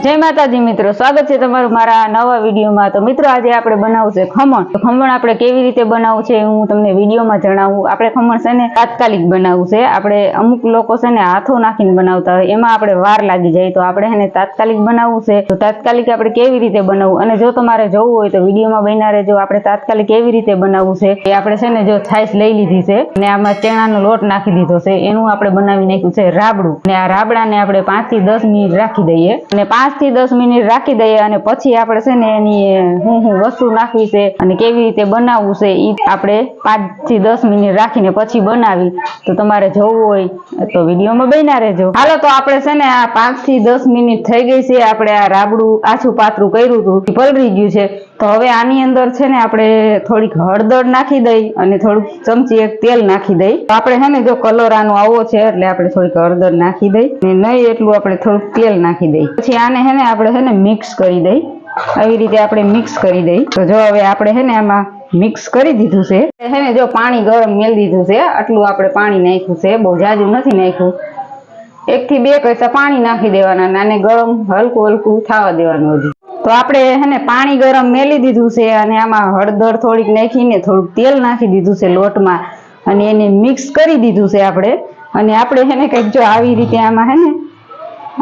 માતાજી મિત્રો, સ્વાગત છે તમારું મારા નવા વિડીયોમાં. તો મિત્રો, આજે આપણે બનાવવું છે ખમણ. તો ખમણ આપણે કેવી રીતે બનાવવું છે હું તમને વિડીયોમાં જણાવું. આપણે ખમણ છે ને તાત્કાલિક બનાવવું છે. આપણે અમુક લોકો છે ને હાથો નાખીને બનાવતા હોય, એમાં આપણે વાર લાગી જાય. તો આપણે એને તાત્કાલિક બનાવવું છે. તો તાત્કાલિક આપણે કેવી રીતે બનાવવું? અને જો તમારે જવું હોય તો વિડીયોમાં બન્યા રહેજો. આપણે તાત્કાલિક કેવી રીતે બનાવવું છે એ આપણે છે ને જો છાશ લઈ લીધી છે અને આમાં ચણાનો લોટ નાખી દીધો છે. એનું આપણે બનાવી નાખ્યું છે રાબડું. અને આ રાબડાને આપણે પાંચથી દસ મિનિટ રાખી દઈએ. અને પાંચ થી દસ મિનિટ રાખી દઈએ અને પછી આપણે છે ને એની હું હું વસ્તુ નાખવી છે અને કેવી રીતે બનાવવું છે એ આપણે પાંચથી દસ મિનિટ રાખીને પછી બનાવી. તો તમારે જોવું હોય તો વિડીયોમાં બન્યા રહેજો. હાલો, તો આપણે છે ને આ પાંચથી દસ મિનિટ થઈ ગઈ છે. આપણે આ રાબડું આછું પાતળું કર્યું હતું. પલરી ગયું છે. તો હવે આની અંદર છે ને આપણે થોડીક હળદર નાખી દઈ અને થોડુંક ચમચી એક તેલ નાખી દઈ. તો આપણે છે ને જો કલર આનો આવો છે એટલે આપણે થોડીક હળદર નાખી દઈ અને નહીં એટલું આપણે થોડુંક તેલ નાખી દઈ. પછી આને છે ને આપણે છે ને મિક્સ કરી દઈ. આવી રીતે આપણે મિક્સ કરી દઈ. તો જો હવે આપણે છે ને આમાં મિક્સ કરી દીધું છે. હે ને જો પાણી ગરમ મેળ દીધું છે, આટલું આપણે પાણી નાખ્યું છે, બહુ જાજુ નથી નાખ્યું. એક થી બે કચા પાણી નાખી દેવાના અને ગરમ હલકું હલકું થવા દેવાનું હજી. તો આપણે હેને પાણી ગરમ મેલી દીધું છે અને આમાં હળદર થોડીક નાખીને થોડુંક તેલ નાખી દીધું છે લોટમાં અને એને મિક્સ કરી દીધું છે આપણે. અને આપણે હેને કંઈક જો આવી રીતે આમાં હેને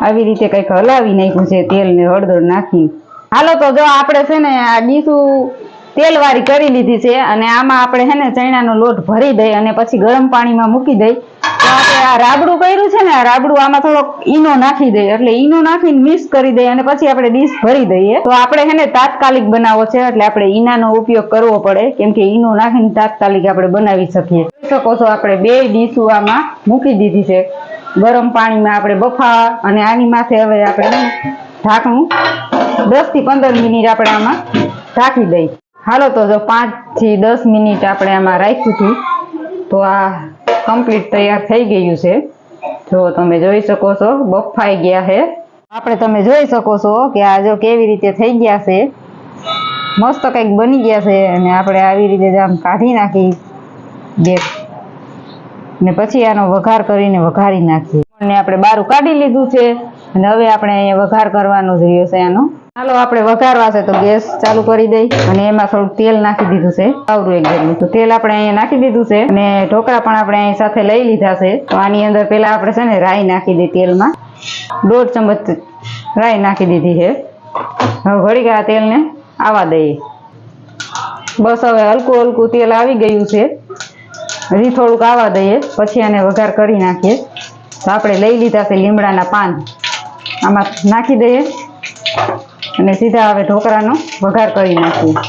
આવી રીતે કંઈક હલાવી નાખ્યું છે તેલ ને હળદર નાખીને. હાલો તો જો આપણે છે ને આ ડીશું તેલવાળી કરી લીધી છે અને આમાં આપણે હે ને ચણાનો લોટ ભરી દઈ અને પછી ગરમ પાણીમાં મૂકી દઈ. તો આપણે આ રાબડું કર્યું છે ને, આ રાબડું આમાં થોડોક ઈનો નાખી દઈએ એટલે ઈનો નાખીને મિક્સ કરી દઈએ અને પછી આપણે ડીશ ભરી દઈએ. તો આપણે હે ને તાત્કાલિક બનાવવો છે, એટલે આપણે ઈનાનો ઉપયોગ કરવો પડે, કેમ કે ઈનો નાખીને તાત્કાલિક આપણે બનાવી શકીએ. શકો છો આપણે બે ડીશું આમાં મૂકી દીધી છે. ગરમ પાણીમાં આપણે બફા અને આની માથે હવે આપણે ઢાંકણું દસથી પંદર મિનિટ આપણે આમાં ઢાંકી દઈ. હાલો, તો જો પાંચથી દસ મિનિટ આપણે આમાં રાખ્યું હતું, તો આ કમ્પ્લીટ તૈયાર થઈ ગયું છે. જો તમે જોઈ શકો છો, બફાઈ ગયા છે. આપણે તમે જોઈ શકો છો કે આ જો કેવી રીતે થઈ ગયા છે. મસ્ત કંઈક બની ગયા છે અને આપણે આવી રીતે આમ કાઢી નાખી ગેસ. ને પછી આનો વઘાર કરીને વઘારી નાખીએ. અને આપણે બારું કાઢી લીધું છે. અને હવે આપણે અહીંયા વઘાર કરવાનો જ રહ્યો છે આનો. ચાલો આપણે વઘારવા છે તો ગેસ ચાલુ કરી દઈ અને એમાં થોડું તેલ નાખી દીધું છે, આવરું એક જેટલું તો તેલ આપણે અહીંયા નાખી દીધું છે અને ઢોકળા પણ આપણે અહીં સાથે લઈ લીધા છે. તો આની અંદર પેલા આપણે છે ને રાઈ નાખી દઈએ તેલમાં. દોઢ ચમચ રાઈ નાખી દીધી છે. હવે ઘડી ગયા તેલને આવા દઈએ. બસ હવે હલકું હલકું તેલ આવી ગયું છે. હજી થોડુંક આવા દઈએ, પછી આને વઘાર કરી નાખીએ. તો આપણે લઈ લીધા છે લીમડાના પાન. આમાં નાખી દઈએ. અને સીધા હવે ઢોકળાનો વઘાર કરી નાખીએ.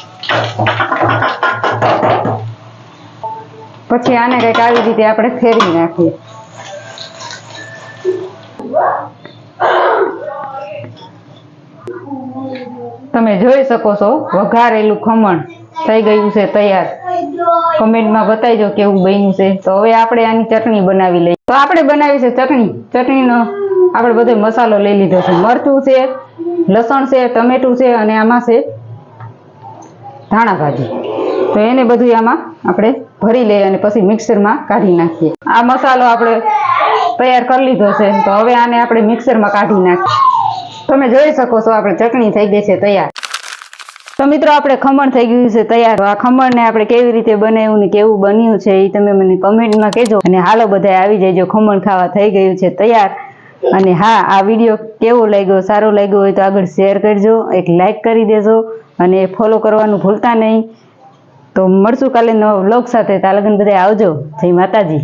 પછી આને કંઈક આવી રીતે આપણે ફેરવી નાખીએ. તમે જોઈ શકો છો, વઘારેલું ખમણ થઈ ગયું છે તૈયાર. કમેન્ટમાં બતાવજો કેવું બન્યું છે. તો હવે આપણે આની ચટણી બનાવી લઈએ. તો આપણે બનાવી છે ચટણી. ચટણીનો આપણે બધો મસાલો લઈ લીધો છે. મરચું છે લસણ છે, ટમેટું છે અને આમાં છે ધાણા ભાજી તો એને બધું આમાં આપણે ભરી લઈએ અને પછી મિક્સરમાં કાઢી નાખીએ. આ મસાલો આપણે તૈયાર કરી લીધો છે, તો હવે આને આપણે મિક્સરમાં કાઢી નાખીએ. તમે જોઈ શકો છો, આપણે ચટણી થઈ ગઈ છે તૈયાર. તો મિત્રો, આપણે ખમણ થઈ ગયું છે તૈયાર. આ ખમણને આપણે કેવી રીતે બનાવ્યું ને કેવું બન્યું છે એ તમે મને કમેન્ટમાં કહેજો. અને હાલો બધા આવી જજો, ખમણ ખાવા થઈ ગયું છે તૈયાર. અને હા, આ વીડિયો કેવો લાગ્યો, સારો લાગ્યો હોય તો આગળ શેર કરજો, એક લાઈક કરી દેજો અને ફોલો કરવાનું ભૂલતા નહીં. તો મળશું કાલે નવા વ્લોગ સાથે તાલગન બધા આવજો. જય માતાજી.